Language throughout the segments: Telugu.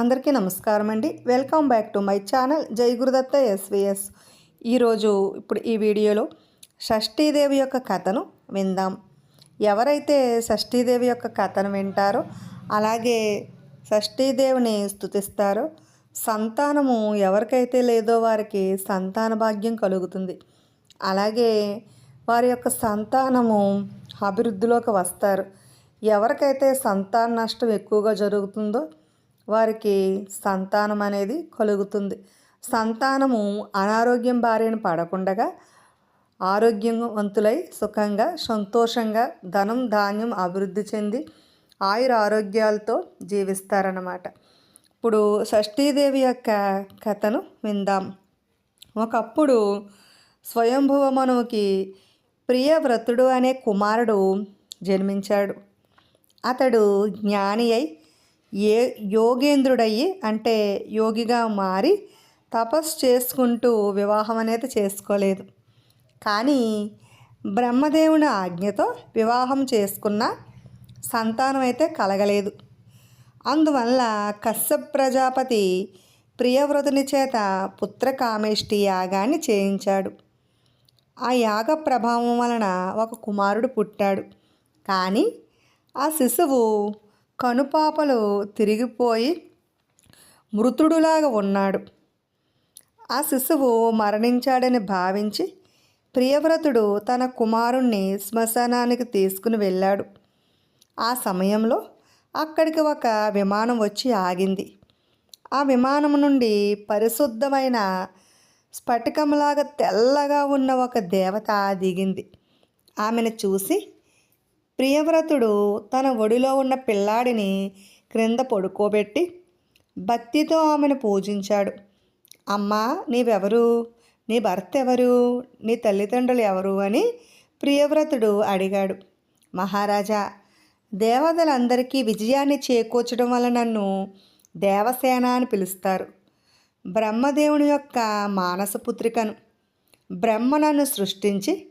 అందరికీ నమస్కారం అండి. Welcome back to my channel జై గురుదత్త ఎస్విఎస్. ఈరోజు ఇప్పుడు ఈ వీడియోలో షష్ఠీదేవి యొక్క కథను విందాం. ఎవరైతే షష్ఠీదేవి యొక్క కథను వింటారో అలాగే షష్ఠీదేవిని స్థుతిస్తారో సంతానము ఎవరికైతే లేదో వారికి సంతాన భాగ్యం కలుగుతుంది. అలాగే వారి యొక్క సంతానము అభివృద్ధిలోకి వస్తారు. ఎవరికైతే సంతాన నష్టం ఎక్కువగా జరుగుతుందో వారికి సంతానం అనేది కలుగుతుంది. సంతానము అనారోగ్యం బారిన పడకుండగా ఆరోగ్యవంతులై సుఖంగా సంతోషంగా ధనం ధాన్యం అభివృద్ధి చెంది ఆయుర ఆరోగ్యాలతో జీవిస్తారన్నమాట. ఇప్పుడు షష్ఠీదేవి యొక్క కథను విందాం. ఒకప్పుడు స్వయంభువ మనువుకి ప్రియవ్రతుడు అనే కుమారుడు జన్మించాడు. అతడు జ్ఞాని అయి ఏ యోగేంద్రుడయ్యి అంటే యోగిగా మారి తపస్సు చేసుకుంటూ వివాహం అనేది చేసుకోలేదు. కానీ బ్రహ్మదేవుని ఆజ్ఞతో వివాహం చేసుకున్న సంతానం అయితే కలగలేదు. అందువల్ల కశ్యప్ ప్రజాపతి ప్రియవ్రతుని చేత పుత్రకామేష్టి యాగాన్ని చేయించాడు. ఆ యాగ ప్రభావం వలన ఒక కుమారుడు పుట్టాడు. కానీ ఆ శిశువు కనుపాపలు తిరిగిపోయి మృతుడులాగా ఉన్నాడు. ఆ శిశువు మరణించాడని భావించి ప్రియవ్రతుడు తన కుమారుణ్ణి శ్మశానానికి తీసుకుని వెళ్ళాడు. ఆ సమయంలో అక్కడికి ఒక విమానం వచ్చి ఆగింది. ఆ విమానం నుండి పరిశుద్ధమైన స్ఫటికంలాగా తెల్లగా ఉన్న ఒక దేవత దిగింది. ఆమెను చూసి ప్రియవ్రతుడు తన ఒడిలో ఉన్న పిల్లాడిని క్రింద పడుకోబెట్టి భక్తితో ఆమెను పూజించాడు. అమ్మా నీవెవరు? నీ భర్త ఎవరు నీ తల్లిదండ్రులు ఎవరు అని ప్రియవ్రతుడు అడిగాడు. మహారాజా దేవతలందరికీ విజయాన్ని చేకూర్చడం వల్ల నన్ను దేవసేన అని పిలుస్తారు. బ్రహ్మదేవుని యొక్క మానసపుత్రికను. బ్రహ్మ నన్ను సృష్టించి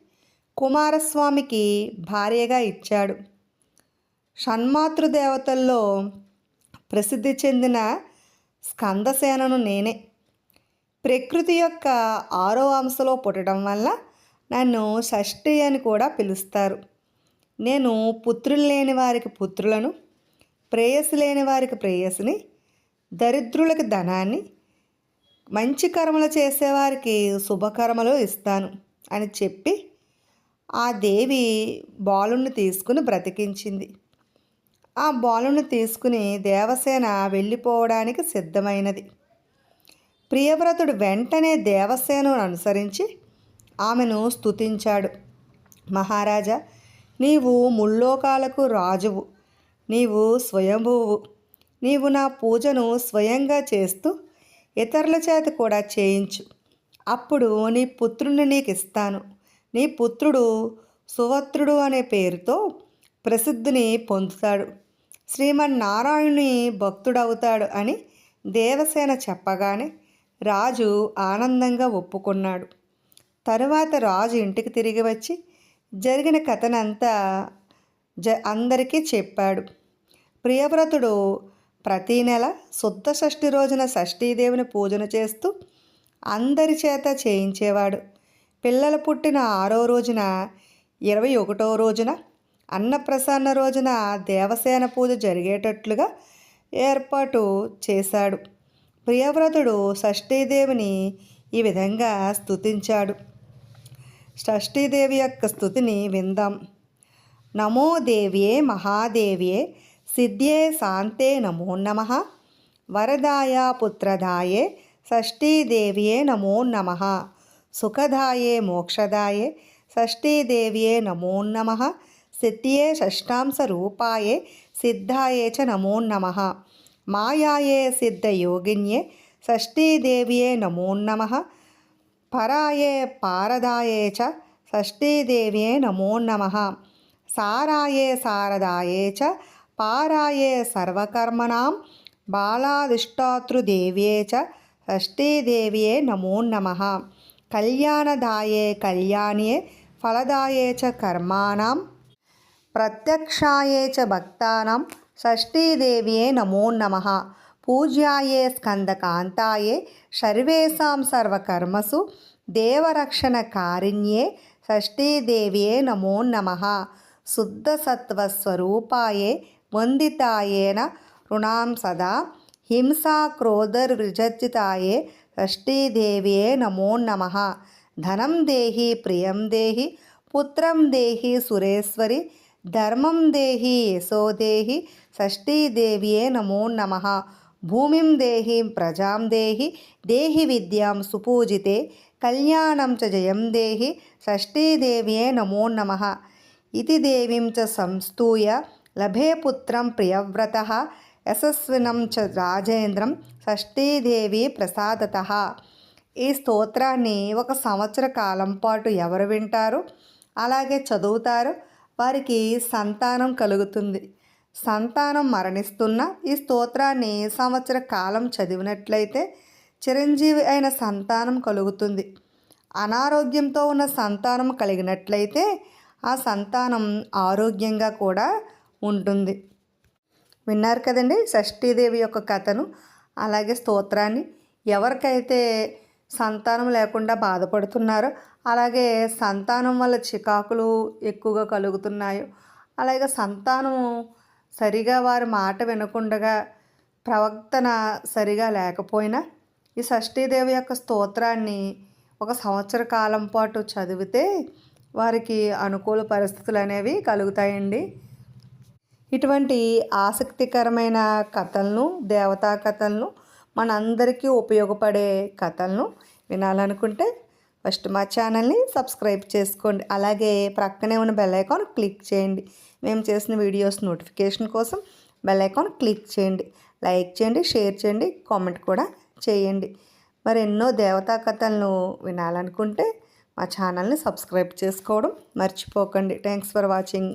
కుమారస్వామికి భార్యగా ఇచ్చాడు. షణ్మాతృదేవతల్లో ప్రసిద్ధి చెందిన స్కందసేనను నేనే. ప్రకృతి యొక్క ఆరో అంశలో పుట్టడం వల్ల నన్ను షష్ఠి అని కూడా పిలుస్తారు. నేను పుత్రులు లేని వారికి పుత్రులను ప్రేయసి లేని వారికి ప్రేయసిని దరిద్రులకు ధనాన్ని మంచి కర్మలు చేసేవారికి శుభకర్మలు ఇస్తాను అని చెప్పి ఆ దేవి బాలుని తీసుకుని బ్రతికించింది. ఆ బాలుని తీసుకుని దేవసేన వెళ్ళిపోవడానికి సిద్ధమైనది. ప్రియవ్రతుడు వెంటనే దేవసేనను అనుసరించి ఆమెను స్తుతించాడు. మహారాజా నీవు ముల్లోకాలకు రాజువు. నీవు స్వయంభువు. నీవు నా పూజను స్వయంగా చేస్తూ ఇతరుల చేత కూడా చేయించు. అప్పుడు నీ పుత్రుని నీకు ఇస్తాను నీ పుత్రుడు సువత్రుడు అనే పేరుతో ప్రసిద్ధిని పొందుతాడు. శ్రీమన్నారాయణుని భక్తుడవుతాడు అని దేవసేన చెప్పగానే రాజు ఆనందంగా ఒప్పుకున్నాడు. తరువాత రాజు ఇంటికి తిరిగి వచ్చి జరిగిన కథనంతా జ అందరికీ చెప్పాడు. ప్రియవ్రతుడు ప్రతీ నెల శుద్ధ షష్ఠి రోజున షష్ఠీదేవిని పూజన చేస్తూ అందరి చేత చేయించేవాడు. పిల్లలు పుట్టిన ఆరో రోజున ఇరవై ఒకటో రోజున అన్నప్రసన్న రోజున దేవసేన పూజ జరిగేటట్లుగా ఏర్పాటు చేశాడు. ప్రియవ్రతుడు షష్ఠీదేవిని ఈ విధంగా స్తుతించాడు. షష్ఠీదేవి యొక్క స్థుతిని విందాం. నమో దేవ్యే మహాదేవ్యే సిద్ధ్యే శాంతే నమో నమ. వరదాయ పుత్రదాయే షష్ఠీదేవ్యే నమో నమ. సుఖదాయే మోక్షదాయే షష్ఠీదేవ్యే నమో నమ సిద్ధ్యే షష్టాంశరూపాయే సిద్ధాయే చ నమో నమ మాయాయే సిద్ధయోగిన్యే షష్ఠీదేవ్యే నమో నమ పరాయే పారదాయే చ షష్ఠీదేవ్యే నమో నమ సారాయే శారదాయే చ పారాయే సర్వకర్మణాం బాలాదిష్టాతృదేవ్యే చ షష్ఠీదేవ్యే నమో నమ కళ్యాణదాయే కళ్యాణ్యే ఫలదాయే చ కర్మాణం ప్రత్యక్షాయే చ భక్తానం షష్ఠీదేవ్యే నమో నమ పూజ్యాయే స్కందకాంతాయే సర్వేషాం సర్వకర్మసు దేవరక్షణ కారిణ్యే షష్ఠీదేవ్యే నమో నమ శుద్ధసత్వస్వరూపాయే వందితాయేన రుణాం సదా హింసా క్రోధర్విజర్జితాయే షష్ఠీదేవ్యే నమో నమ. ధనం దేహి ప్రియం దేహి పుత్రం దేహి సురేశ్వరి ధర్మం దేహి యశోదేహి షష్ఠీదేవ్యే నమో నమ. భూమిం దేహి ప్రజాం దేహి దేహి విద్యాం సుపూజితే కళ్యాణం చ జయం దేహి షష్ఠీదేవ్యే నమో నమ. ఇది దేవీం చ సంస్తూయ లభే పుత్రం ప్రియవ్రత. యశస్వినం చ రాజేంద్రం షష్ఠీదేవి ప్రసాదత. ఈ స్తోత్రాన్ని ఒక సంవత్సర కాలం పాటు ఎవరు వింటారు? అలాగే చదువుతారు. వారికి సంతానం కలుగుతుంది. సంతానం మరణిస్తున్న ఈ స్తోత్రాన్ని సంవత్సర కాలం చదివినట్లయితే చిరంజీవి అయిన సంతానం కలుగుతుంది. అనారోగ్యంతో ఉన్న సంతానం కలిగినట్లయితే ఆ సంతానం ఆరోగ్యంగా కూడా ఉంటుంది. విన్నారు కదండి షష్ఠీదేవి యొక్క కథను. అలాగే స్తోత్రాన్ని. ఎవరికైతే సంతానం లేకుండా బాధపడుతున్నారో అలాగే సంతానం వల్ల చికాకులు ఎక్కువగా కలుగుతున్నాయో అలాగే సంతానం సరిగా వారి మాట వినకుండగా ప్రవర్తన సరిగా లేకపోయినా ఈ షష్ఠీదేవి యొక్క స్తోత్రాన్ని ఒక సంవత్సర కాలం పాటు చదివితే వారికి అనుకూల పరిస్థితులు అనేవి కలుగుతాయండి. ఇటువంటి ఆసక్తికరమైన కథలను దేవతా కథలను మనందరికీ ఉపయోగపడే కథలను వినాలనుకుంటే ఫస్ట్ మా ఛానల్ని సబ్స్క్రైబ్ చేసుకోండి. అలాగే ప్రక్కనే ఉన్న బెల్ ఐకాన్ క్లిక్ చేయండి. మేము చేసిన వీడియోస్ నోటిఫికేషన్ కోసం బెల్ ఐకాన్ క్లిక్ చేయండి. లైక్ చేయండి షేర్ చేయండి కామెంట్ కూడా చేయండి. మరి ఎన్నో దేవతా కథలను వినాలనుకుంటే మా ఛానల్ని సబ్స్క్రైబ్ చేసుకోవడం మర్చిపోకండి. Thanks for watching.